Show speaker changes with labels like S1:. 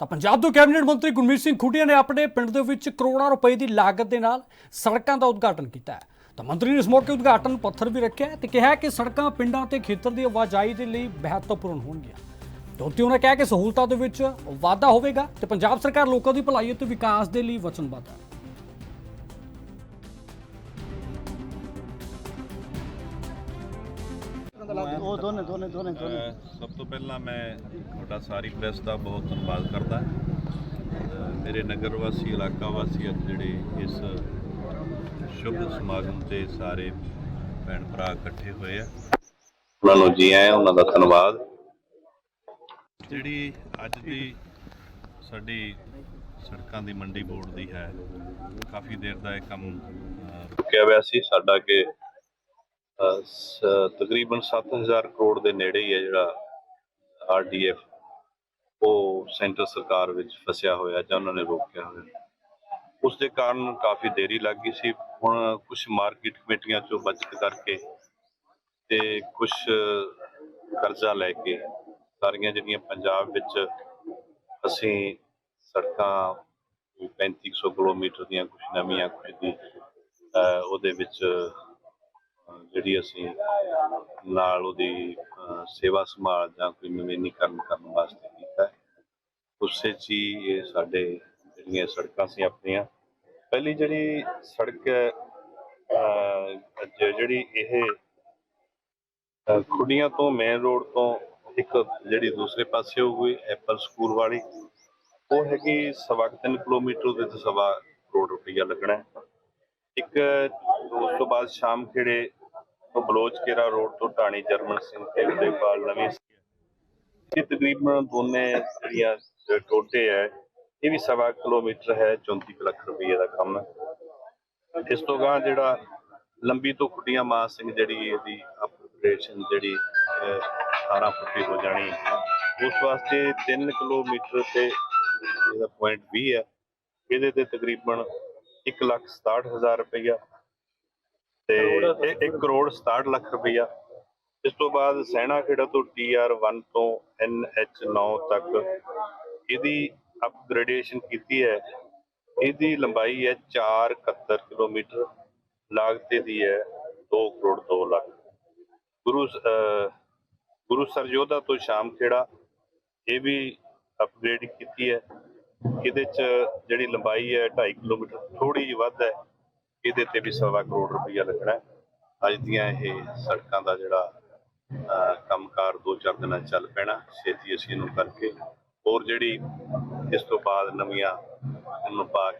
S1: ਤਾਂ ਪੰਜਾਬ ਤੋਂ ਕੈਬਨਿਟ ਮੰਤਰੀ ਗੁਰਮੀਤ ਸਿੰਘ ਖੁੱਡੀਆਂ ਨੇ ਆਪਣੇ ਪਿੰਡ ਦੇ ਵਿੱਚ ਕਰੋੜਾਂ ਰੁਪਏ ਦੀ ਲਾਗਤ ਦੇ ਨਾਲ ਸੜਕਾਂ ਦਾ ਉਦਘਾਟਨ ਕੀਤਾ ਹੈ। ਤਾਂ ਮੰਤਰੀ ਨੇ ਇਸ ਮੌਕੇ ਉਦਘਾਟਨ ਪੱਥਰ ਵੀ ਰੱਖਿਆ ਤੇ ਕਿਹਾ ਕਿ ਸੜਕਾਂ ਪਿੰਡਾਂ ਤੇ ਖੇਤਰ ਦੀ ਆਵਾਜਾਈ ਦੇ ਲਈ ਮਹੱਤਵਪੂਰਨ ਹੋਣਗੀਆਂ। ਤੇ ਉਹਨਾਂ ਕਿਹਾ ਕਿ ਸਹੂਲਤਾਂ ਦੇ ਵਿੱਚ ਵਾਧਾ ਹੋਵੇਗਾ ਤੇ ਪੰਜਾਬ ਸਰਕਾਰ ਲੋਕਾਂ ਦੀ ਭਲਾਈ ਅਤੇ ਵਿਕਾਸ ਦੇ ਲਈ ਵਚਨਬੱਧ ਹੈ।
S2: ਉਹ ਦੋਨੇ ਦੋਨੇ ਦੋਨੇ ਦੋਨੇ।
S3: ਅਹ ਸਭ ਤੋਂ ਪਹਿਲਾਂ ਮੈਂ ਤੁਹਾਡਾ ਸਾਰੀ ਪ੍ਰੈਸ ਦਾ ਬਹੁਤ ਧੰਨਵਾਦ ਕਰਦਾ। ਮੇਰੇ ਨਗਰ ਵਾਸੀ ਇਲਾਕਾ ਵਾਸੀ ਅੱਜ ਜਿਹੜੇ ਇਸ ਸ਼ੁਭ ਸਮਾਗਮ ਤੇ ਸਾਰੇ ਭੈਣ ਭਰਾ ਇਕੱਠੇ ਹੋਏ ਆ। ਉਹਨਾਂ ਨੂੰ ਜੀ ਆਇਆਂ ਉਹਨਾਂ ਦਾ ਧੰਨਵਾਦ। ਜਿਹੜੀ ਅੱਜ ਦੀ ਸਾਡੀ ਸੜਕਾਂ ਦੀ ਮੰਡੀ ਬੋਰਡ ਦੀ ਹੈ ਕਾਫੀ ਦੇਰ ਦਾ ਇਹ ਕੰਮ ਰੁਕਿਆ ਹੋਇਆ ਸੀ ਸਾਡਾ ਕਿ ਤਕਰੀਬਨ 7000 ਕਰੋੜ ਦੇ ਨੇੜੇ ਹੀ ਹੈ ਜਿਹੜਾ ਆਰਡੀਐਫ ਉਹ ਸੈਂਟਰ ਸਰਕਾਰ ਵਿੱਚ ਫਸਿਆ ਹੋਇਆ ਜਾਂ ਉਹਨਾਂ ਨੇ ਰੋਕਿਆ ਹੋਇਆ। ਉਸ ਦੇ ਕਾਰਨ ਕਾਫੀ ਦੇਰੀ ਲੱਗ ਗਈ ਸੀ। ਹੁਣ ਕੁਝ ਮਾਰਕੀਟ ਕਮੇਟੀਆਂ ਚੋਂ ਬਚਤ ਕਰਕੇ ਤੇ ਕੁਝ ਕਰਜ਼ਾ ਲੈ ਕੇ ਸਾਰੀਆਂ ਜਿਹੜੀਆਂ ਪੰਜਾਬ ਵਿੱਚ ਅਸੀਂ ਸੜਕਾਂ 3500 ਕਿਲੋਮੀਟਰ ਦੀਆਂ ਕੁਝ ਨਵੀਆਂ ਕੁਝ ਦੀ ਉਹਦੇ ਵਿੱਚ ਜਿਹੜੀ ਅਸੀਂ ਨਾਲ ਉਹਦੀ ਸੇਵਾ ਸੰਭਾਲ ਜਾਂ ਕੋਈ ਨਵੀਨੀਕਰਨ ਕਰਨ ਵਾਸਤੇ ਕੀਤਾ ਹੈ। ਉਸੇ 'ਚ ਹੀ ਇਹ ਸਾਡੇ ਜਿਹੜੀਆਂ ਸੜਕਾਂ ਸੀ ਆਪਣੀਆਂ, ਪਹਿਲੀ ਜਿਹੜੀ ਸੜਕ ਜਿਹੜੀ ਇਹ ਖੁੱਡੀਆਂ ਤੋਂ ਮੇਨ ਰੋਡ ਤੋਂ ਇੱਕ ਜਿਹੜੀ ਦੂਸਰੇ ਪਾਸੇ ਹੋਊਗੀ ਐਪਲ ਸਕੂਲ ਵਾਲੀ ਉਹ ਹੈਗੀ ਸਵਾ ਕੁ ਤਿੰਨ ਕਿਲੋਮੀਟਰ ਦੇ ਤੇ ਸਵਾ ਕਰੋੜ ਰੁਪਈਆ ਲੱਗਣਾ ਇੱਕ, ਉਸ ਤੋਂ ਬਾਅਦ ਸ਼ਾਮ ਖੇੜੇ ਤੋਂ ਬਲੋਚ ਕੇਰਾ ਰੋਡ ਤੋਂ ਢਾਣੀ ਜਰਮਨ ਸਿੰਘ ਤੇ ਉਦੇਪਾਲ ਨਵੀਂ ਇਹ ਤਕਰੀਬਨ ਦੋਨੇ ਜਿਹੜੀਆਂ ਟੋਟੇ ਹੈ ਇਹ ਵੀ ਸਵਾ ਕਿਲੋਮੀਟਰ ਹੈ 34 ਕੁ ਲੱਖ ਰੁਪਏ ਦਾ ਕੰਮ ਹੈ ਇਸ ਤੋਂ ਗਾਂ ਜਿਹੜਾ ਲੰਬੀ ਤੋਂ ਖੁੱਡੀਆਂ ਮਾਂ ਸਿੰਘ ਜਿਹੜੀ ਇਹਦੀ ਆਪਰੇਸ਼ਨ ਜਿਹੜੀ ਅਹ, 18 ਫੁੱਟੀ ਹੋ ਜਾਣੀ ਉਸ ਵਾਸਤੇ 3 ਕਿਲੋਮੀਟਰ ਤੇ ਇਹਦਾ ਪੁਆਇੰਟ 20 ਹੈ ਇਹਦੇ ਤੇ ਤਕਰੀਬਨ 1 ਲੱਖ 67 ਹਜ਼ਾਰ ਰੁਪਈਆ ਤੇ 1 ਕਰੋੜ। 67 ਲੱਖ ਰੁਪਈਆ। ਇਸ ਤੋਂ ਬਾਅਦ ਸੈਣਾ ਖੇੜਾ ਤੋਂ ਟੀਆਰ 1 ਤੋਂ ਐਨਐਚ 9 ਤੱਕ ਇਹਦੀ ਅਪਗ੍ਰੇਡੇਸ਼ਨ ਕੀਤੀ ਹੈ। ਇਹਦੀ ਲੰਬਾਈ ਹੈ 471 ਕਿਲੋਮੀਟਰ। ਲਾਗਤ ਦੀ ਹੈ 2 ਕਰੋੜ 2 ਲੱਖ। ਗੁਰੂ ਗੁਰੂ ਸਰਜੋਧਾ ਤੋਂ ਸ਼ਾਮ ਖੇੜਾ ਇਹ ਵੀ ਅਪਗ੍ਰੇਡ ਕੀਤੀ ਹੈ। ਇਹਦੇ ਚ ਜਿਹੜੀ ਲੰਬਾਈ ਹੈ 2.5 ਕਿਲੋਮੀਟਰ ਥੋੜੀ ਜਿਹੀ ਵੱਧ ਹੈ। ਇਹਦੇ ਤੇ ਵੀ ਸਵਾ ਕਰੋੜ ਰੁਪਈਆ ਲੱਗਣਾ ਅੱਜ ਦੀਆਂ ਇਹ ਸੜਕਾਂ ਦਾ ਜਿਹੜਾ ਅਹ, ਕੰਮਕਾਰ ਦੋ ਚਾਰ ਦਿਨਾਂ ਚੱਲ ਪੈਣਾ ਛੇਤੀ ਅਸੀਂ ਇਹਨੂੰ ਕਰਕੇ ਹੋਰ ਜਿਹੜੀ ਇਸ ਤੋਂ ਬਾਅਦ ਨਵੀਆਂ ਇਹਨੂੰ ਪਾ ਕੇ